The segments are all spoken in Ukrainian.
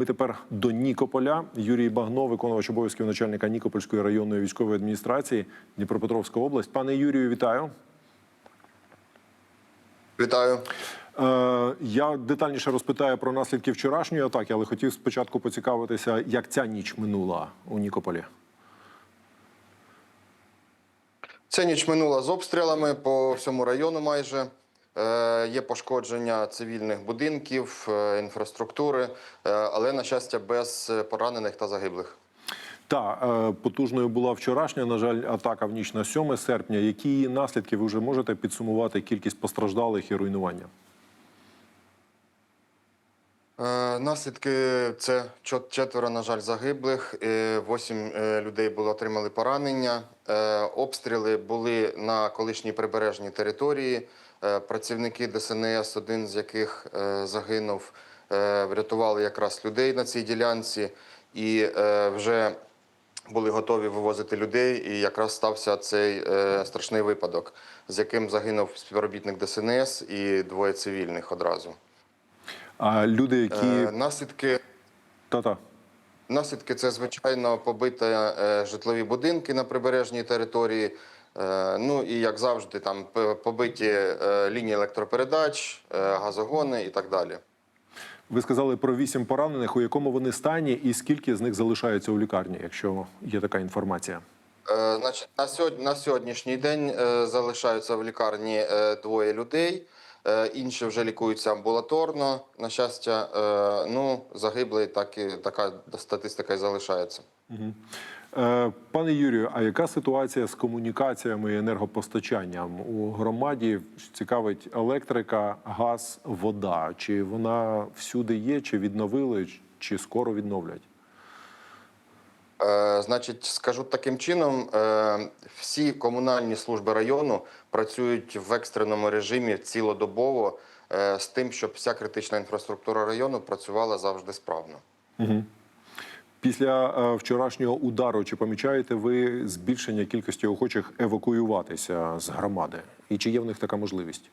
Ми тепер до Нікополя. Юрій Багно, виконувач обов'язків начальника Нікопольської районної військової адміністрації Дніпропетровська область. Пане Юрію, вітаю. Вітаю. Е, я детальніше розпитаю про наслідки вчорашньої атаки, але хотів спочатку поцікавитися, як ця ніч минула у Нікополі. Ця ніч минула з обстрілами по всьому району. Майже є пошкодження цивільних будинків, е, інфраструктури, е, але на щастя без поранених та загиблих. Та е, потужною була вчорашня, на жаль, атака в ніч на 7 серпня. Які наслідки ви вже можете підсумувати кількість постраждалих і руйнування? Е, Наслідки це четверо, на жаль, загиблих. Восім е, людей було отримали поранення. Е, Обстріли були на колишній прибережній території. Працівники ДСНС, один з яких загинув, врятували якраз людей на цій ділянці і вже були готові вивозити людей. І якраз стався цей страшний випадок, з яким загинув співробітник ДСНС і двоє цивільних одразу. А люди, які Е, Наслідки. та-та. Наслідки це звичайно побиті е, житлові будинки на прибережній території. Е, ну і як завжди, там п- побиті е, лінії електропередач, е, газогони і так далі. Ви сказали про вісім поранених. У якому вони стані, і скільки з них залишаються у лікарні, якщо є така інформація? Е, значить, на сьогодні на сьогоднішній день е, залишаються в лікарні е, двоє людей. Е, інші вже лікуються амбулаторно. На щастя, е, ну загиблий, так і така статистика і залишається. Е, Пане Юрію, а яка ситуація з комунікаціями і енергопостачанням у громаді? Цікавить електрика, газ, вода. Чи вона всюди є, чи відновили, чи скоро відновлять? Е, Значить, скажу таким чином: е, всі комунальні служби району працюють в екстреному режимі цілодобово е, з тим, щоб вся критична інфраструктура району працювала завжди справно. Після е, вчорашнього удару чи помічаєте ви збільшення кількості охочих евакуюватися з громади? І чи є в них така можливість?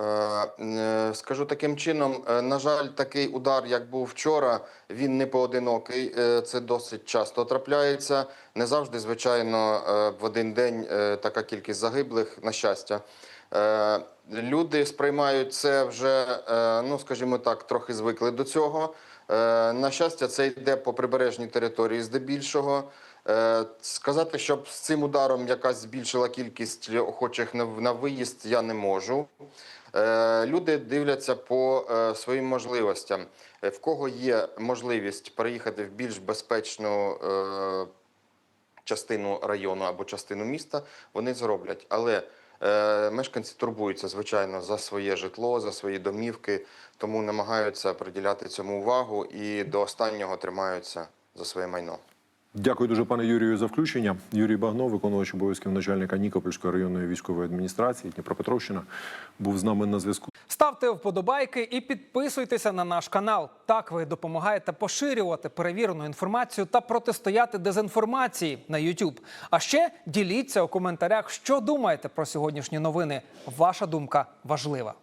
Е, е, Скажу таким чином, е, на жаль, такий удар, як був вчора, він не поодинокий. Е, Це досить часто трапляється. Не завжди, звичайно, в один день така кількість загиблих, на щастя. Люди сприймають це вже, ну скажімо так, трохи звикли до цього. Е, На щастя, це йде по прибережній території здебільшого. Е, Сказати, щоб з цим ударом якась збільшила кількість охочих на виїзд, я не можу. Е, Люди дивляться по своїм можливостям. В кого є можливість переїхати в більш безпечну частину району або частину міста, вони зроблять. Але мешканці турбуються, звичайно, за своє житло, за свої домівки, тому намагаються приділяти цьому увагу і до останнього тримаються за своє майно. Дякую дуже, пане Юрію, за включення. Юрій Багно, виконувач обов'язків начальника Нікопольської районної військової адміністрації Дніпропетровщина, був з нами на зв'язку. Ставте вподобайки і підписуйтеся на наш канал. Так ви допомагаєте поширювати перевірену інформацію та протистояти дезінформації на YouTube. А ще діліться у коментарях, що думаєте про сьогоднішні новини. Ваша думка важлива.